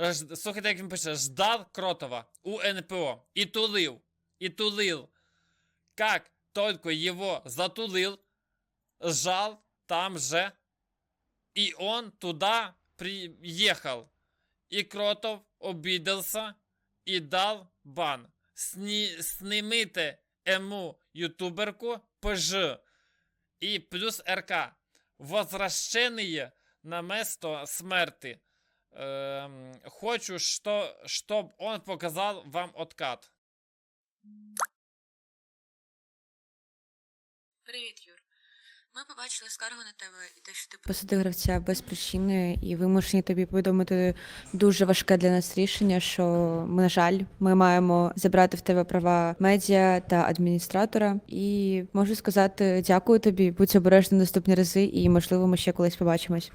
Ж- Слухайте, як він пише, ждав Кротова у НПО и тулил, и тулил. Как только его затулил, сжал там же, и он туда приехал. И Кротов обиделся и дал бан. Сни, снимите ему ютуберку ПЖ и плюс РК. Возвращение на место смерти. Эм, хочу, что, чтобы он показал вам откат. Привіт, Юр. Ми побачили скаргу на тебе і те, що ти Посади гравця без причини і вимушені тобі повідомити дуже важке для нас рішення, що ми, на жаль, ми маємо забрати в тебе права медіа та адміністратора. І можу сказати дякую тобі, будь обережний наступні рази, і можливо ми ще колись побачимось.